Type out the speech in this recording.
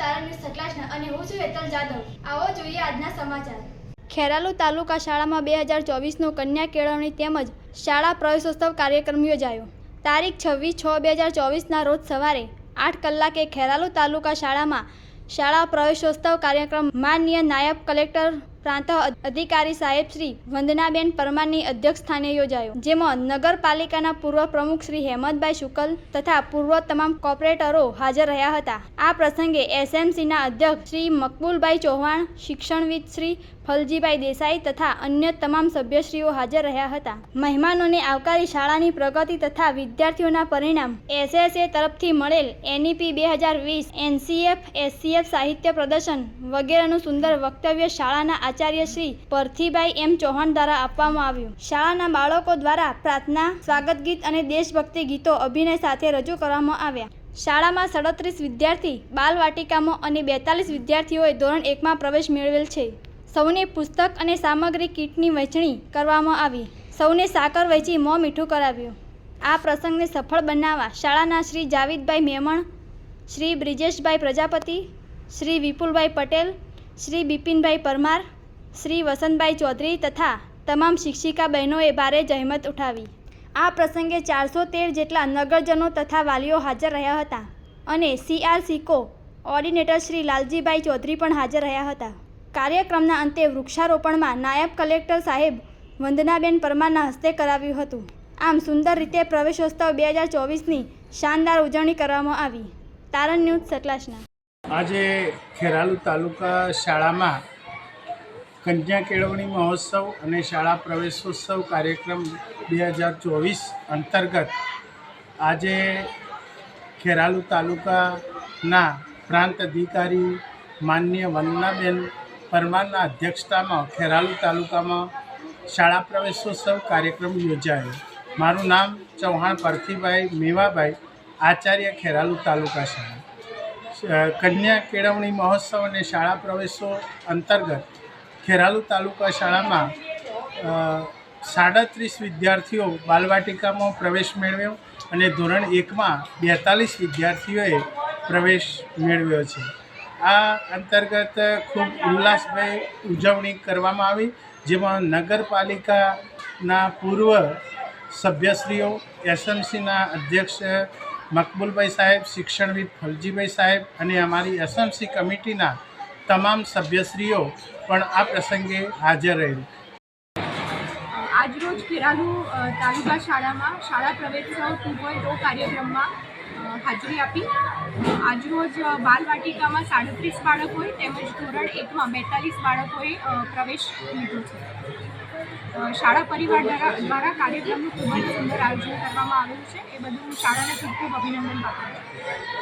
તારા ન્યૂઝ અને હું છું હેતલ જાદવ. આવો જોઈએ આજના સમાચાર. ખેરાલુ તાલુકા શાળામાં બે હજાર ચોવીસનો કન્યા કેળવણી તેમજ શાળા પ્રવેશોત્સવ કાર્યક્રમ યોજાયો. તારીખ છવ્વીસ છ બે હજાર ચોવીસના રોજ સવારે આઠ કલાકે ખેરાલુ તાલુકા શાળામાં શાળા પ્રવેશોત્સવ કાર્યક્રમ માનનીય નાયબ કલેક્ટર પ્રાંત અધિકારી સાહેબ શ્રી વંદનાબેન પરમારની અધ્યક્ષ સ્થાને યોજાયો, જેમાં નગરપાલિકાના પૂર્વ પ્રમુખ શ્રી હેમંતભાઈ શુકલ તથા પૂર્વ તમામ કોર્પોરેટરો હાજર રહ્યા હતા. આ પ્રસંગે એસએમસીના અધ્યક્ષ શ્રી મકબૂલભાઈ ચૌહાણ, શિક્ષણવિદ શ્રી ફલજીભાઈ દેસાઈ તથા અન્ય તમામ સભ્યશ્રીઓ હાજર રહ્યા હતા. મહેમાનોને આવકારી શાળાની પ્રગતિ તથા વિદ્યાર્થીઓના પરિણામ એસએસએ તરફથી મળેલ એનઈપી બે હજાર વીસ, એનસીએફ, એસસીએફ સાહિત્ય પ્રદર્શન વગેરેનું સુંદર વક્તવ્ય શાળાના આચાર્ય શ્રી પરથીભાઈ એમ ચૌહાણ દ્વારા આપવામાં આવ્યું. શાળાના બાળકો દ્વારા પ્રાર્થના સ્વાગત ગીત અને દેશભક્તિ ગીતો અભિનય સાથે રજૂ કરવામાં આવ્યા. શાળામાં સડત્રીસ વિદ્યાર્થી, બાલવાટિકામાં અને બેતાલીસ વિદ્યાર્થીઓએ ધોરણ એકમાં પ્રવેશ મેળવેલ છે. સૌને પુસ્તક અને સામગ્રી કીટની વહેંચણી કરવામાં આવી. સૌને સાકર વહેંચી મોં મીઠું કરાવ્યું. આ પ્રસંગને સફળ બનાવવા શાળાના શ્રી જાવિદભાઈ મેમણ, શ્રી બ્રિજેશભાઈ પ્રજાપતિ, શ્રી વિપુલભાઈ પટેલ, શ્રી બિપિનભાઈ પરમાર શ્રી વસંતભાઈ ચૌધરી તથા તમામ શિક્ષિકા બહેનોએ ભારે જહેમત ઉઠાવી. આ પ્રસંગે ચારસો તેર જેટલા નગરજનો તથા વાલીઓ હાજર રહ્યા હતા અને CR coordinator Shri Laljibhai Chaudhary પણ હાજર રહ્યા હતા. કાર્યક્રમના અંતે વૃક્ષારોપણમાં નાયબ કલેક્ટર સાહેબ વંદનાબેન પરમારના હસ્તે કરાવ્યું હતું. આમ સુંદર રીતે પ્રવેશોત્સવ બે હજાર ચોવીસની શાનદાર ઉજવણી કરવામાં આવી. તારણ ન્યૂઝ સતલાસના આજે ખેરાલુ તાલુકા શાળામાં કન્યા કેળવણી મહોત્સવ અને શાળા પ્રવેશોત્સવ કાર્યક્રમ બે હજાર ચોવીસ અંતર્ગત આજે ખેરાલુ તાલુકાના પ્રાંત અધિકારી માન્ય વંદનાબેન પરમારના અધ્યક્ષતામાં ખેરાલુ તાલુકામાં શાળા પ્રવેશોત્સવ કાર્યક્રમ યોજાયો. મારું નામ ચૌહાણ પરથીભાઈ મેવાભાઈ, આચાર્ય ખેરાલુ તાલુકા શાળા. કન્યા કેળવણી મહોત્સવ અને શાળા પ્રવેશો અંતર્ગત ખેરાલુ તાલુકા શાળામાં સાડત્રીસ વિદ્યાર્થીઓ બાલવાટિકામાં પ્રવેશ મેળવ્યો અને ધોરણ એકમાં બેતાલીસ વિદ્યાર્થીઓએ પ્રવેશ મેળવ્યો છે. આ અંતર્ગત ખૂબ ઉલ્લાસભેર ઉજવણી કરવામાં આવી, જેમાં નગરપાલિકાના પૂર્વ સભ્યશ્રીઓ, એસએમસીના અધ્યક્ષ મકબૂલભાઈ સાહેબ, શિક્ષણવિદ ફલજીભાઈ સાહેબ અને અમારી એસએમસી કમિટીના તમામ સભ્યશ્રીઓ પણ આ પ્રસંગે હાજર રહેલ. આજરોજ ખેરાલુ તાલુકા શાળામાં શાળા પ્રવેશોત્સવ ટુ પોઈન્ટ કાર્યક્રમમાં હાજરી આપી. આજરોજ બાલવાટિકામાં સાડત્રીસ બાળકોએ તેમજ ધોરણ એકમાં બેતાલીસ બાળકોએ પ્રવેશ લીધો છે. શાળા પરિવાર દ્વારા દ્વારા કાર્યક્રમનું ખૂબ જ સુંદર આયોજન કરવામાં આવેલું છે. એ બધું શાળાને ખૂબ ખૂબ અભિનંદન પાઠવું છું.